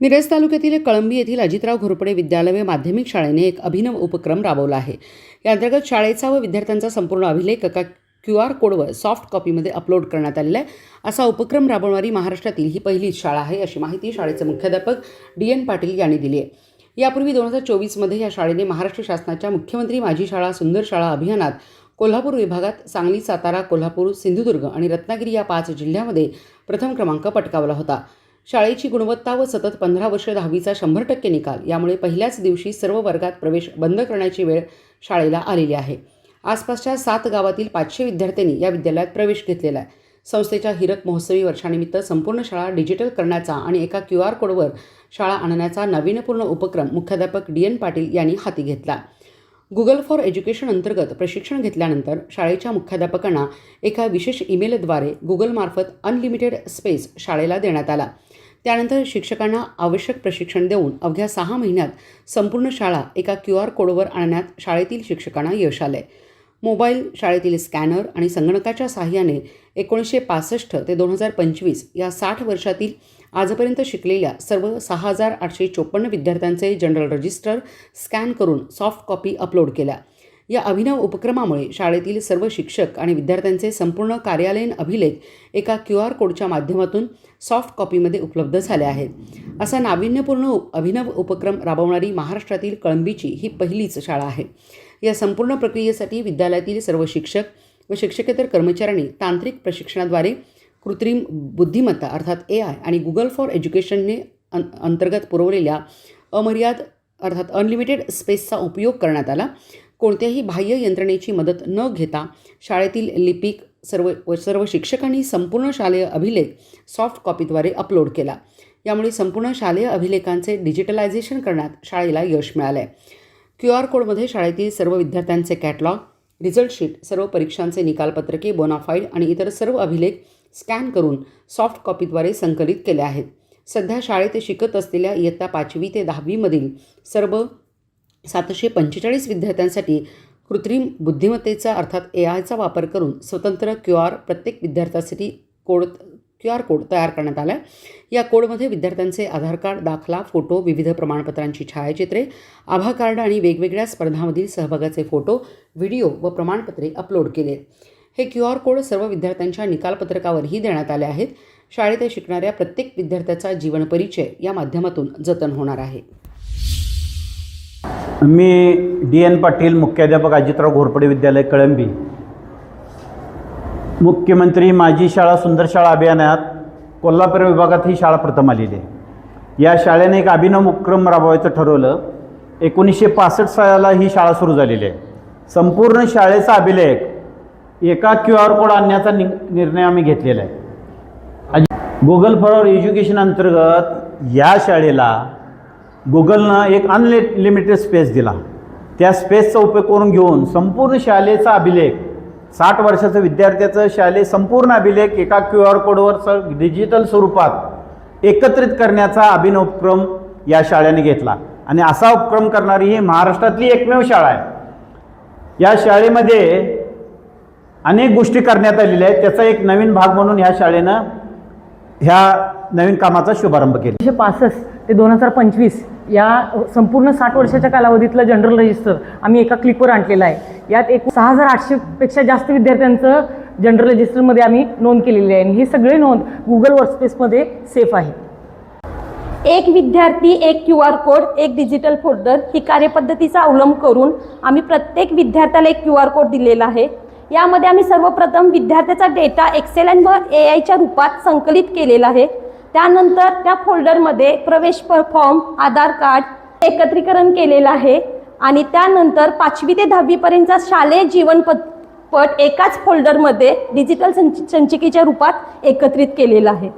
मिरज तालुक्यातील कळंबी येथील अजितराव घोरपडे विद्यालय माध्यमिक शाळेने एक अभिनव उपक्रम राबवला आहे. या अंतर्गत शाळेचा व विद्यार्थ्यांचा संपूर्ण अभिलेख एका क्यू आर कोडवर सॉफ्ट कॉपीमध्ये अपलोड करण्यात आलेला आहे. असा उपक्रम राबवणारी महाराष्ट्रातील ही पहिलीच शाळा आहे अशी माहिती शाळेचे मुख्याध्यापक डी एन पाटील यांनी दिली आहे. यापूर्वी दोन हजार चोवीसमध्ये या शाळेने महाराष्ट्र शासनाच्या मुख्यमंत्री माझी शाळा सुंदर शाळा अभियानात कोल्हापूर विभागात सांगली सातारा कोल्हापूर सिंधुदुर्ग आणि रत्नागिरी या पाच जिल्ह्यामध्ये प्रथम क्रमांक पटकावला होता. शाळेची गुणवत्ता व सतत पंधरा वर्ष दहावीचा शंभर टक्के निकाल. यामुळे पहिल्याच दिवशी सर्व वर्गात प्रवेश बंद करण्याची वेळ शाळेला आलेली आहे. आसपासच्या सात गावातील पाचशे विद्यार्थ्यांनी या विद्यालयात प्रवेश घेतलेला आहे. संस्थेच्या हिरक महोत्सवी वर्षानिमित्त संपूर्ण शाळा डिजिटल करण्याचा आणि एका क्यू आर कोडवर शाळा आणण्याचा नवीनपूर्ण उपक्रम मुख्याध्यापक डी एन पाटील यांनी हाती घेतला. गुगल फॉर एज्युकेशन अंतर्गत प्रशिक्षण घेतल्यानंतर शाळेच्या मुख्याध्यापकांना एका विशेष ईमेलद्वारे गुगलमार्फत अनलिमिटेड स्पेस शाळेला देण्यात आला. त्यानंतर शिक्षकांना आवश्यक प्रशिक्षण देऊन अवघ्या सहा महिन्यात संपूर्ण शाळा एका क्यू आर कोडवर आणण्यात शाळेतील शिक्षकांना यश आले मोबाईल शाळेतील स्कॅनर आणि संगणकाच्या सहाय्याने एकोणीसशे पासष्ट ते दोन हजार पंचवीस या साठ वर्षातील आजपर्यंत शिकलेल्या सर्व सहा हजार आठशे चोपन्न विद्यार्थ्यांचे जनरल रजिस्टर स्कॅन करून सॉफ्ट कॉपी अपलोड केल्या. या अभिनव उपक्रमामुळे शाळेतील सर्व शिक्षक आणि विद्यार्थ्यांचे संपूर्ण कार्यालयीन अभिलेख एका क्यू आर कोडच्या माध्यमातून सॉफ्ट कॉपीमध्ये उपलब्ध झाले आहेत. असा नाविन्यपूर्ण उप- अभिनव उपक्रम राबवणारी महाराष्ट्रातील कळंबीची ही पहिलीच शाळा आहे. या संपूर्ण प्रक्रियेसाठी विद्यालयातील सर्व शिक्षक व शिक्षकेतर कर्मचाऱ्यांनी तांत्रिक प्रशिक्षणाद्वारे कृत्रिम बुद्धिमत्ता अर्थात ए आय आणि गुगल फॉर एज्युकेशनने अं अंतर्गत पुरवलेल्या अमर्याद अर्थात अनलिमिटेड स्पेसचा उपयोग करण्यात आला. कोणत्याही बाह्य यंत्रणेची मदत न घेता शाळेतील लिपिक सर्व व सर्व शिक्षकांनी संपूर्ण शालेय अभिलेख सॉफ्ट कॉपीद्वारे अपलोड केला. यामुळे संपूर्ण शालेय अभिलेखांचे डिजिटलायझेशन करण्यात शाळेला यश मिळालं आहे क्यू आर कोडमध्ये शाळेतील सर्व विद्यार्थ्यांचे कॅटलॉग रिझल्ट शीट सर्व परीक्षांचे निकालपत्रके बोनाफाईड आणि इतर सर्व अभिलेख स्कॅन करून सॉफ्ट कॉपीद्वारे संकलित केले आहेत. सध्या शाळेत शिकत असलेल्या इयत्ता पाचवी ते दहावीमधील सर्व सातशे पंचेचाळीस विद्यार्थ्यांसाठी कृत्रिम बुद्धिमत्तेचा अर्थात ए आयचा वापर करून स्वतंत्र क्यू आर प्रत्येक विद्यार्थ्यासाठी कोड क्यू आर कोड तयार करण्यात आला आहे या कोडमध्ये विद्यार्थ्यांचे आधार कार्ड दाखला फोटो विविध प्रमाणपत्रांची छायाचित्रे आभा कार्ड आणि वेगवेगळ्या स्पर्धांमधील सहभागाचे फोटो व्हिडिओ व प्रमाणपत्रे अपलोड केले. हे क्यू आर कोड सर्व विद्यार्थ्यांच्या निकालपत्रकावरही देण्यात आले आहेत. शाळेत शिकणाऱ्या प्रत्येक विद्यार्थ्याचा जीवन परिचय या माध्यमातून जतन होणार आहे. मी डी एन पाटील मुख्याध्यापक अजितराव घोरपडे विद्यालय कळंबी. मुख्यमंत्री माझी शाळा सुंदर शाळा अभियानात कोल्हापूर विभागात ही शाळा प्रथम आलेली आहे. या शाळेने एक अभिनव उपक्रम राबवायचं ठरवलं. एकोणीसशे पासष्ट साला ही शाळा सुरू झालेली आहे. संपूर्ण शाळेचा अभिलेख एका क्यू आर कोड आणण्याचा नि निर्णय आम्ही घेतलेला आहे. गुगल फॉर एज्युकेशन अंतर्गत या शाळेला गुगलनं एक अनलिमिटेड स्पेस दिला. त्या स्पेसचा उपयोग करून घेऊन संपूर्ण शाळेचा अभिलेख साठ वर्षाचं विद्यार्थ्याचं शालेय संपूर्ण अभिलेख एका क्यू आर कोडवर स डिजिटल स्वरूपात एकत्रित करण्याचा अभिनव उपक्रम या शाळेने घेतला. आणि असा उपक्रम करणारी ही महाराष्ट्रातली एकमेव शाळा आहे. या शाळेमध्ये अनेक गोष्टी करण्यात आलेल्या आहेत. त्याचा एक नवीन भाग म्हणून ह्या शाळेनं ह्या नवीन कामाचा शुभारंभ केला. एकोणीसशे पासष्ट ते दोन हजार पंचवीस या संपूर्ण साठ वर्षाच्या कालावधीतलं जनरल रजिस्टर आम्ही एका क्लिकवर आणलेलं आहे. यात एक सहा हजार आठशेपेक्षा जास्त विद्यार्थ्यांचं जनरल रजिस्टरमध्ये आम्ही नोंद केलेली आहे. आणि ही सगळी नोंद गुगल वर्कस्पेसमध्ये सेफ आहे. एक विद्यार्थी एक क्यू आर कोड एक डिजिटल फोल्डर ही कार्यपद्धतीचा अवलंब करून आम्ही प्रत्येक विद्यार्थ्याला एक क्यू आर कोड दिलेला आहे. यामध्ये आम्ही सर्वप्रथम विद्यार्थ्याचा डेटा एक्सेल आणि व ए आयच्या रूपात संकलित केलेला आहे. त्यानंतर त्या फोल्डरमध्ये प्रवेश फॉर्म आधार कार्ड एकत्रीकरण केलेलं आहे. आणि त्यानंतर पाचवी ते दहावीपर्यंतचा शालेय जीवन पद पट एकाच फोल्डरमध्ये डिजिटल संच संचिकेच्या रूपात एकत्रित केलेला आहे.